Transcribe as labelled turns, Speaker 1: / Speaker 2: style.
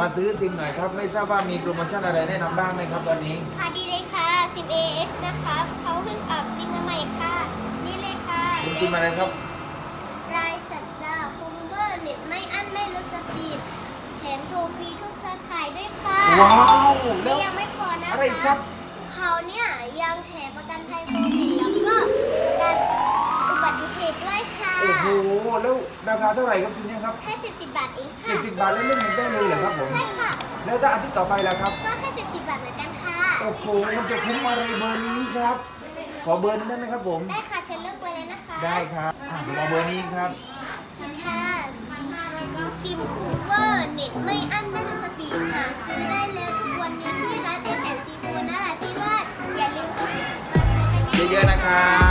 Speaker 1: มาซื้อซิมหน่อยครับ ไม่ทราบว่ามีโปรโมชั่นอะไรแนะนำบ้างไหมครับตอนนี้
Speaker 2: ค่ะดีเลยค่ะซิม AS นะคะเขาเพิ่งปรับซิมมาใหม่ค่ะ นี่เลยค่ะ
Speaker 1: ซิมซิมอะไรครับ
Speaker 2: รายสัปดาห์คุมเบอร์เน็ตไม่อั้นไม่ลดสปีดแถมโทรฟรีทุกเครือข่ายด้วยค่ะ
Speaker 1: ว้าวแล้
Speaker 2: นี่
Speaker 1: ว
Speaker 2: ยังไม่พอนะ
Speaker 1: อะไรอีกค
Speaker 2: คะ
Speaker 1: รับ
Speaker 2: เขาเนี่ยยังแถมประกันภัยโควิด
Speaker 1: หแล้วราคาเท่าไหร่ครับซิมเนี่ยครับ
Speaker 2: แค่70 บาทเองค่ะ
Speaker 1: 70บาทแล้วเล่นเน็ตได้เลยเหรอครับผม
Speaker 2: ใช่ค่ะ
Speaker 1: แล้วถ้าอาทิตย์ต่อไปล่ะครับ
Speaker 2: ก็แค่70 บาทเหมือนกันค่ะ
Speaker 1: โอ้โหมันจะคุ้มอะไรเบอร์นี้ครับ ขอเบอร์นี้ได้ไหมครับผม
Speaker 2: ได้ค่ะเชิญเลือกไว้เลยนะคะ
Speaker 1: ได้ครับอะผมเอาเบอร์นี้ครับ
Speaker 2: ค่ะซิมคูเวอร์เน็ตไม่อั้นไม่ลดสปีดหาซื้อได้แล้วทุกวันนี้ที่ร้านเอ็นแอนซีฟูนราธิวาสอย่าลืมกดมาซื้อกัน
Speaker 1: เยอะๆนะครับบ๊ายบาย